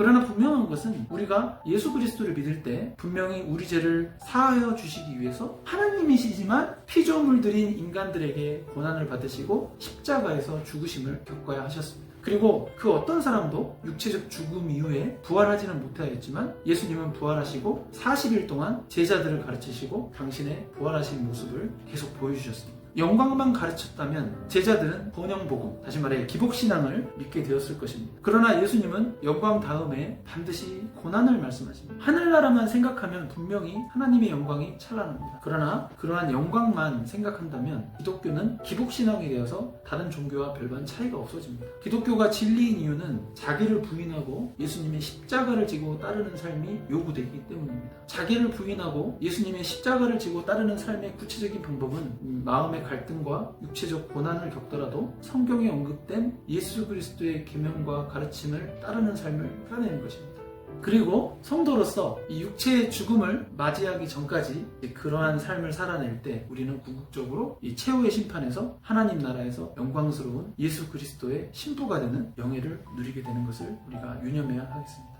그러나 분명한 것은 우리가 예수 그리스도를 믿을 때 분명히 우리 죄를 사하여 주시기 위해서 하나님이시지만 피조물 들인 인간들에게 고난을 받으시고 십자가에서 죽으심을 겪어야 하셨습니다. 그리고 그 어떤 사람도 육체적 죽음 이후에 부활하지는 못하였지만 예수님은 부활하시고 40일 동안 제자들을 가르치시고 당신의 부활하신 모습을 계속 보여주셨습니다. 영광만 가르쳤다면 제자들은 번영복음, 다시 말해 기복신앙을 믿게 되었을 것입니다. 그러나 예수님은 영광 다음에 반드시 고난을 말씀하십니다. 하늘나라만 생각하면 분명히 하나님의 영광이 찬란합니다. 그러나 그러한 영광만 생각한다면 기독교는 기복신앙이 되어서 다른 종교와 별반 차이가 없어집니다. 기독교가 진리인 이유는 자기를 부인하고 예수님의 십자가를 지고 따르는 삶이 요구되기 때문입니다. 자기를 부인하고 예수님의 십자가를 지고 따르는 삶의 구체적인 방법은 음, 갈등과 육체적 고난을 겪더라도 성경에 언급된 예수 그리스도의 계명과 가르침을 따르는 삶을 살아내는 것입니다. 그리고 성도로서 이 육체의 죽음을 맞이하기 전까지 그러한 삶을 살아낼 때 우리는 궁극적으로 이 최후의 심판에서 하나님 나라에서 영광스러운 예수 그리스도의 신부가 되는 영예를 누리게 되는 것을 우리가 유념해야 하겠습니다.